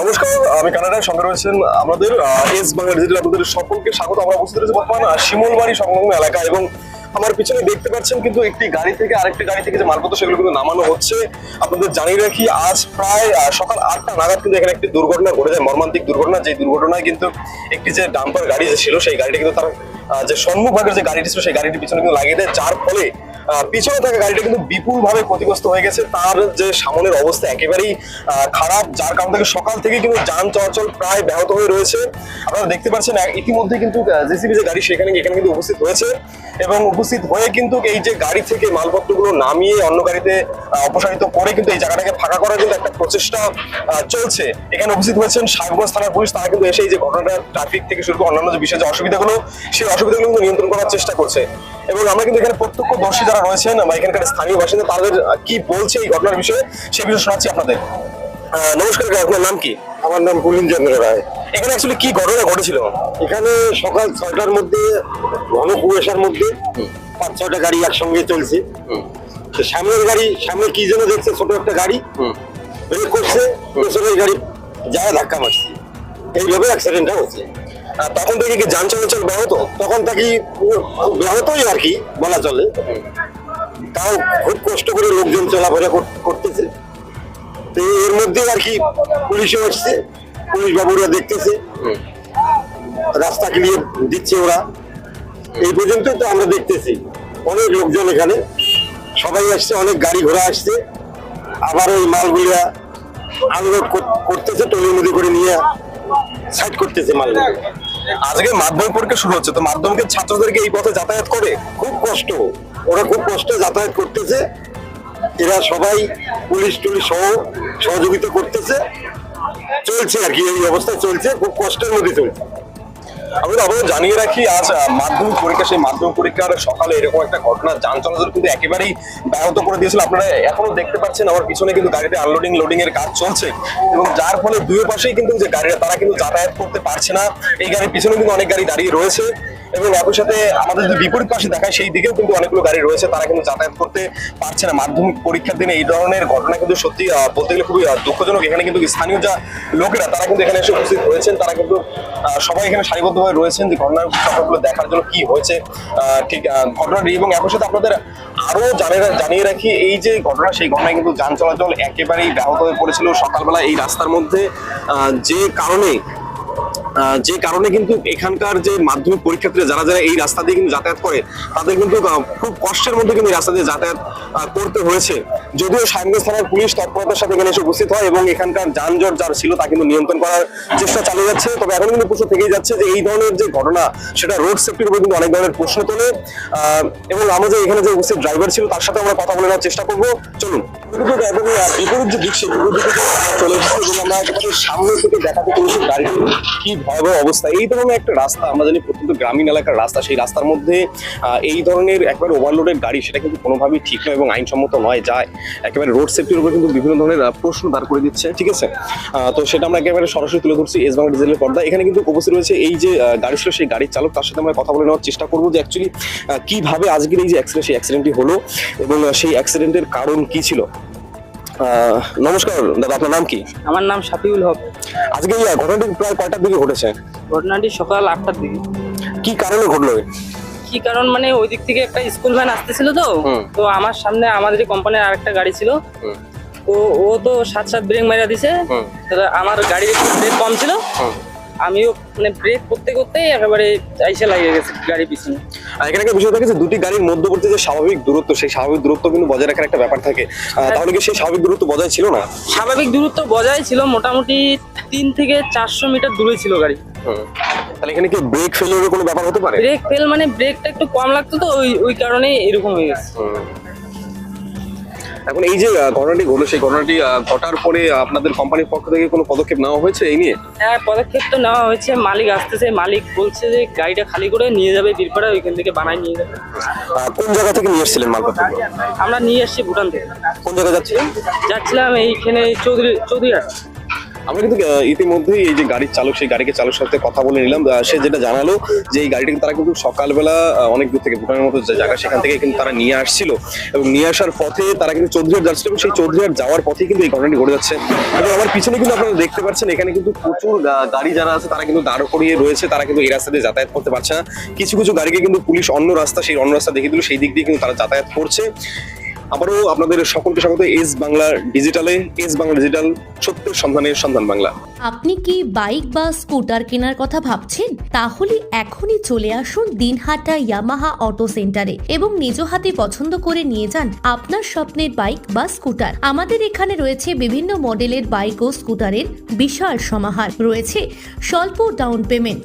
নমস্কার, আমি কানাডার সঙ্গে রয়েছেন আমাদের এস বাংলা ডিজিটাল আপনাদের সকলকে স্বাগত। আমরা উপস্থিত রয়েছে বর্তমান শিমুলবাড়ি সংলগ্ন এলাকা এবং আমার পিছনে দেখতে পাচ্ছেন কিন্তু একটি গাড়ি থেকে, আরেকটি গাড়ি থেকে যে মালপত্র, সেগুলো কিন্তু নামানো হচ্ছে। আপনাদের জানিয়ে রাখি, আজ প্রায় সকাল আটটা নাগাদ কিন্তু এখানে একটি দুর্ঘটনা ঘটে যায়, মর্মান্তিক দুর্ঘটনা। যে দুর্ঘটনায় কিন্তু একটি যে ডাম্পার গাড়ি যে ছিল সেই গাড়িটা কিন্তু তার যে সম্মুখ যে গাড়িটি ছিল, সেই গাড়িটি পিছনে কিন্তু লাগিয়ে দেয়। যার ফলে পিছনে থাকা গাড়িটা কিন্তু বিপুল ভাবে ক্ষতিগ্রস্ত হয়ে গেছে। তার যে সামনের অবস্থা একেবারেই খারাপ, যার কারণ থেকে সকাল থেকে কিন্তু যান চলাচল প্রায় ব্যাহত হয়ে রয়েছে। আপনারা দেখতে পাচ্ছেন ইতিমধ্যে কিন্তু জেসিবি যে গাড়ি, সেখানে এখানে কিন্তু উপস্থিত হয়েছে এবং উপস্থিত হয়ে কিন্তু এই যে গাড়ি থেকে মালপত্রগুলো নামিয়ে অন্য গাড়িতে অপসারিত করে কিন্তু এই জায়গাটাকে ফাঁকা করার কিন্তু একটা প্রচেষ্টা চলছে। এখানে উপস্থিত হয়েছেন সাহেবগঞ্জ থানার পুলিশ। তারা কিন্তু এসে এই যে ঘটনাটা, ট্রাফিক থেকে শুরু করে অন্যান্য যে বিষয়ে যে অসুবিধাগুলো, সেই অসুবিধাগুলো কিন্তু নিয়ন্ত্রণ করার চেষ্টা করছে। এবং আমরা কিন্তু এখানে প্রত্যক্ষদর্শী যারা রয়েছেন বা এখানকার স্থানীয় বাসিন্দা তাদের কি বলছে এই ঘটনার বিষয়ে সেই বিষয়ে শোনাচ্ছি আপনাদের। নমস্কার আপনার নাম কি? আমার নাম পুলিন চন্দ্র রায়। এখানে অ্যাকচুয়ালি কি ঘটনা ঘটেছিল? এখানে সকাল ছয়টার মধ্যে ঘন কুয়াশার মধ্যে পাঁচ ছয়টা গাড়ি একসঙ্গে চলছে। তো সামনের গাড়ি সামনে কি যেন দেখছে ছোট একটা গাড়ি। ব্রেক করছে পেছনের গাড়ি যায় ধাক্কা মারছে। এইভাবে অ্যাক্সিডেন্টটা হচ্ছে। তখন থেকে কি যান চলাচল ব্যাহত, তখন থাকি ব্যাহতই আর কি বলা চলে। তাও খুব কষ্ট করে লোকজন চলাফেরা করতেছে। তো এর মধ্যে আর কি পুলিশও আসছে পুলিশ বাবুরা দেখতেছে। রাস্তা ক্লিয়ার দিচ্ছে ওরা। এই পর্যন্ত তো আমরা দেখতেছি। অনেক লোকজন এখানে। সবাই আসছে, অনেক গাড়ি ঘোড়া আসছে। আবার ওই মালগুলা আনলোড করতেছে, টলির মধ্যে করে নিয়ে সাইড করতেছে মালগুলো। আজকে মাধ্যমিক পরীক্ষা শুরু হচ্ছে, তো মাধ্যমিকের ছাত্রদেরকে এই পথে যাতায়াত করে? খুব কষ্ট। ওরা খুব কষ্টে যাতায়াত করতেছে। এরা সবাই পুলিশ টুলিশ সহ সহযোগিতা করতেছে। চলছে আর কি, এই অবস্থা চলছে, খুব কষ্টের মধ্যে চলছে। আমি আপনাদের জানিয়ে রাখি, আজ মাধ্যমিক পরীক্ষা, সেই মাধ্যমিক পরীক্ষার সকালে এরকম একটা ঘটনা যান চলাচল কিন্তু একেবারেই ব্যাহত করে দিয়েছিল। আপনারা এখনও দেখতে পাচ্ছেন আমার পিছনে কিন্তু গাড়িতে আনলোডিং লোডিং এর কাজ চলছে। এবং যার ফলে দুই পাশেই কিন্তু যে গাড়িরা তারা কিন্তু যাতায়াত করতে পারছে না। এই গাড়ির পিছনে কিন্তু অনেক গাড়ি দাঁড়িয়ে রয়েছে। এবং একই সাথে আমাদের যদি বিপরীত পাশে দেখায়, সেই দিকেও কিন্তু অনেকগুলো গাড়ি রয়েছে, তারা কিন্তু যাতায়াত করতে পারছে না। মাধ্যমিক পরীক্ষার দিনে এই ধরনের ঘটনা কিন্তু সত্যি বলতে গেলে খুবই দুঃখজনক। এখানে কিন্তু স্থানীয় যা লোকেরা, তারা কিন্তু এখানে এসে উপস্থিত হয়েছেন। তারা কিন্তু সবাই এখানে সারিবদ্ধভাবে রয়েছেন যে ঘটনার ঘটনাগুলো দেখার জন্য কি হয়েছে ঠিক ঘটনাটি এবং একই সাথে আপনাদের আরও জানিয়ে রাখি, এই যে ঘটনা, সেই ঘটনায় কিন্তু যান চলাচল একেবারেই ব্যাহত হয়ে পড়েছিল সকালবেলা এই রাস্তার মধ্যে। যে কারণে যে কারণে কিন্তু এখানকার যে মাধ্যমিক পরীক্ষার্থীরা, যারা যারা এই রাস্তা দিয়ে কিন্তু যাতায়াত করে, তাদের কিন্তু খুব কষ্টের মধ্যে কিন্তু এই রাস্তা দিয়ে যাতায়াত করতে হয়েছে। যদিও সাহেবগঞ্জ থানার পুলিশ তৎপরতার সাথে এখানে এসে উপস্থিত হয় এবং এখানকার যানজট যার ছিল তা কিন্তু নিয়ন্ত্রণ করার চেষ্টা চালিয়ে যাচ্ছে। তবে এখন কিন্তু প্রশ্ন থেকেই যাচ্ছে যে এই ধরনের যে ঘটনা, সেটা রোড সেফটির উপর কিন্তু অনেক ধরনের প্রশ্ন তোলে। এবং আমরা যে এখানে যে উপস্থিত ড্রাইভার ছিল, তার সাথে আমরা কথা বলে নেওয়ার চেষ্টা করব। চলুন। বিপরীত যে দিক সেই বিপরীত দিকে চলে এসেছি এবং আমরা একেবারে সামনে থেকে দেখাতে পেরেছি গাড়িটির কি ভয়াবহ অবস্থা। এই ধরনের একটা রাস্তা, আমরা জানি প্রত্যন্ত গ্রামীণ এলাকার রাস্তা, সেই রাস্তার মধ্যে এই ধরনের একবারে ওভারলোডের গাড়ি, সেটা কিন্তু কোনোভাবেই ঠিক নয় এবং আইনসম্মত নয় যায় একেবারে রোড সেফটির উপর কিন্তু বিভিন্ন ধরনের প্রশ্ন দাঁড় করে দিচ্ছে, ঠিক আছে? তো সেটা আমরা একেবারে সরাসরি তুলে ধরছি এস বাংলা ডিজেলের পর্দা। এখানে কিন্তু উপস্থিত রয়েছে এই যে গাড়ি ছিল, সেই গাড়ির চালক, তার সাথে আমরা কথা বলে নেওয়ার চেষ্টা করব যে অ্যাকচুয়ালি কীভাবে আজকের এই যে অ্যাক্সিডেন্ট সেই অ্যাক্সিডেন্টটি হলো এবং সেই অ্যাক্সিডেন্টের কারণ কী ছিল। নমস্কার দাদা আপনার নাম কি? আমার নাম শাফিউল হক। আজকে এই ঘটনাটি প্রায় কয়টার দিকে ঘটেছে? ঘটনাটি সকাল আটটার দিকে। কি কারণে ঘটলো কি কারণ মানে ওই দিক থেকে একটা স্কুল ভ্যান আসতেছিল তো তো আমার সামনে আমাদের কোম্পানির আর একটা গাড়ি ছিল তো ও তো সাত সাত ব্রেক মারা দিছে আমার গাড়ির একটু ব্রেক কম ছিল। আমিও মানে ব্রেক করতে করতে একেবারে আইসে লাগিয়ে গেছে গাড়ি পিছনে। আর এখানে একটা বিষয় থাকে যে দুটি গাড়ির মধ্যবর্তী যে স্বাভাবিক দূরত্ব সেই স্বাভাবিক দূরত্ব কিন্তু বজায় রাখার একটা ব্যাপার থাকে। আহ, তাহলে কি সেই স্বাভাবিক দূরত্ব বজায় ছিল না? স্বাভাবিক দূরত্ব বজায় ছিল মোটামুটি তিন থেকে চারশো মিটার দূরে ছিল গাড়ি। তাহলে এখানে কি ব্রেক ফেলিওরের কোনো ব্যাপার হতে পারে? ব্রেক ফেল মানে ব্রেকটা একটু কম লাগতো তো ওই ওই কারণে এরকম হয়ে গেছে। এখন এই যে ঘটনাটি ঘটলো সেই ঘটনাটি ঘটার পরে আপনাদের কোম্পানির পক্ষ থেকে কোনো পদক্ষেপ নেওয়া হয়েছে এই নিয়ে? হ্যাঁ পদক্ষেপ তো নেওয়া হয়েছে। মালিক আসতেছে মালিক বলছে যে গাড়িটা খালি করে নিয়ে যাবে বীরপাড়া ওইখান থেকে বানায় নিয়ে যাবে। কোন জায়গা থেকে নিয়ে এসেছিলেন মালপত্র? আমরা নিয়ে আসছি ভুটান থেকে। কোন জায়গা যাচ্ছিলেন? যাচ্ছিলাম এইখানে চৌধুরী চৌধুরী হাট। আমরা কিন্তু ইতিমধ্যেই এই যে গাড়ির চালক, সেই গাড়িকে চালক সাথে কথা বলে নিলাম। সে যেটা জানালো যে এই গাড়িটাকে তারা কিন্তু সকালবেলা অনেক দূর থেকে ভুটানের মতো জায়গা, সেখান থেকে কিন্তু তারা নিয়ে আসছিল। এবং নিয়ে আসার পথে তারা কিন্তু চৌধুরীহাট যাচ্ছিল এবং সেই চৌধুরীহাট যাওয়ার পথে কিন্তু এই ঘটনাটি ঘটে যাচ্ছে। এবং আমার পিছনে কিন্তু আপনারা দেখতে পাচ্ছেন, এখানে কিন্তু প্রচুর গাড়ি যারা আছে, তারা কিন্তু দাঁড় করিয়ে রয়েছে, তারা কিন্তু এই রাস্তা দিয়ে যাতায়াত করতে পারছে না। কিছু কিছু গাড়িকে কিন্তু পুলিশ অন্য রাস্তা, সেই অন্য রাস্তা দেখিয়ে দিল, সেই দিক দিয়ে কিন্তু তারা যাতায়াত করছে। আবারও আপনাদের সকলকে স্বাগত, এস বাংলা ডিজিটালে, এস বাংলা ডিজিটাল, সত্যের সন্ধানের সন্ধান বাংলা। আপনি কি বাইক বা স্কুটার কেনার কথা ভাবছেন? তাহলে এখনই চলে আসুন দিনহাটা ইয়ামাহা অটো সেন্টারে এবং নিজ হাতে পছন্দ করে নিয়ে যান আপনার স্বপ্নের বাইক বা স্কুটার। আমাদের এখানে রয়েছে বিভিন্ন মডেলের বাইক ও স্কুটারের বিশাল সমাহার। রয়েছে স্বল্প ডাউন পেমেন্ট